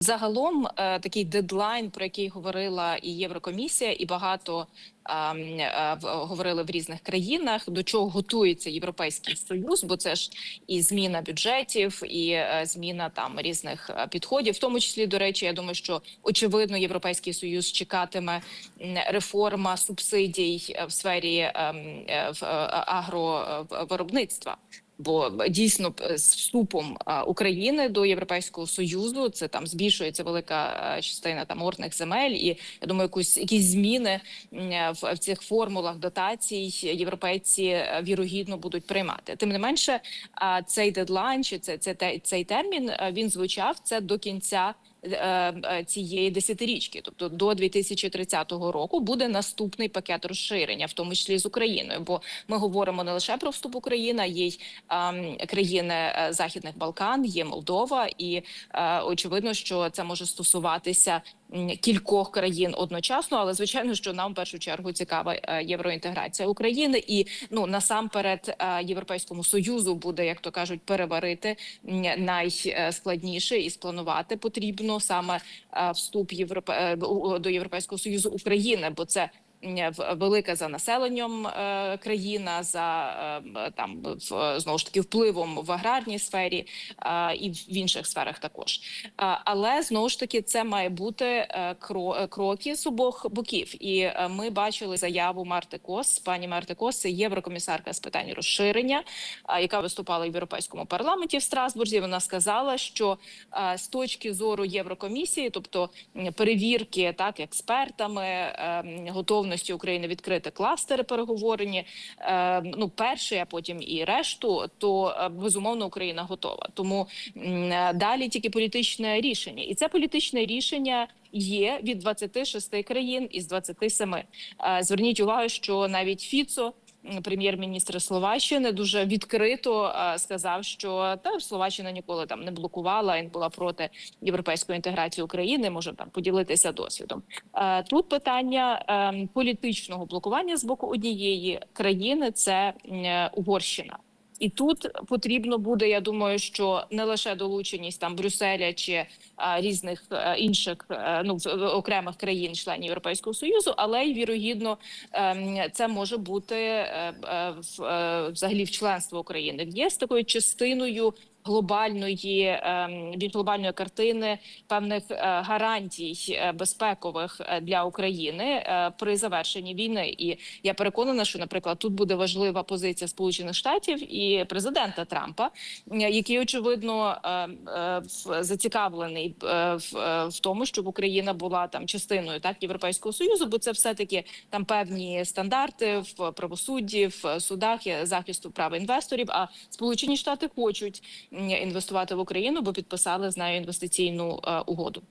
Загалом е, такий дедлайн, про який говорила і Єврокомісія, і багато е, говорили в різних країнах, до чого готується Європейський Союз, бо це ж і зміна бюджетів, і е, зміна там різних підходів. В тому числі, до речі, я думаю, що очевидно Європейський Союз чекатиме реформа субсидій в сфері ем, агровиробництва. Бо дійсно з вступом України до Європейського союзу це там збільшується велика частина там орних земель, і я думаю, якусь якісь зміни в, в цих формулах дотацій європейці е, вірогідно будуть приймати. Тим не менше, цей дедлайн чи це, це цей термін е, він звучав це до кінця. Е, е, Цієї десятирічки, тобто до 2030 року, буде наступний пакет розширення, в тому числі з Україною. Бо ми говоримо не лише про вступ України, є й ем, країни е, Західних Балкан, є Молдова, і очевидно, що це може стосуватися кількох країн одночасно. Але звичайно, що нам в першу чергу цікава е, євроінтеграція України, і ну насамперед е, європейському союзу буде, як то кажуть, переварити найскладніше і спланувати потрібно саме е, вступ Європе е, до Європейського союзу України, бо це велика за населенням е, країна, за е, там знову ж таки впливом в аграрній сфері е, і в інших сферах також. Е, але знову ж таки це має бути е, е, кроки з обох боків. І е, ми бачили заяву Марти Кос. Пані Марти Кос, це єврокомісарка з питань розширення, е, яка виступала в європейському парламенті в Страсбурзі. Вона сказала, що е, з точки зору Єврокомісії, тобто перевірки так експертами е, м, готовності України відкрити кластери переговорені. е, Ну, перший, а потім і решту, то е, безумовно Україна готова. Тому е, далі тільки політичне рішення, і це політичне рішення. Є від 26 країн із 27. Е, Зверніть увагу, що навіть Фіцо, прем'єр-міністр Словаччини, дуже відкрито е, сказав, що та Словаччина ніколи там не блокувала, і була проти європейської інтеграції України. Може там поділитися досвідом. Е, Тут питання ем, політичного блокування з боку однієї країни це е, Угорщина. І тут потрібно буде, я думаю, що не лише долученість там Брюсселя чи а, різних а, інших а, ну в- в- окремих країн-членів Європейського союзу, але й вірогідно ем, це може бути а, а, е, взагалі в членство України. Є з такою частиною глобальної ем, більш глобальної картини певних е, гарантій е, безпекових е, для України при завершенні війни. І я переконана, що, наприклад, тут буде важлива позиція Сполучених Штатів і президента Трампа, який очевидно зацікавлений в, тому, щоб Україна була там частиною так європейського союзу, бо це все таки там певні стандарти в правосудді, в судах захисту прав інвесторів. А Сполучені Штати хочуть інвестувати в Україну, бо підписали з нею інвестиційну е, угоду.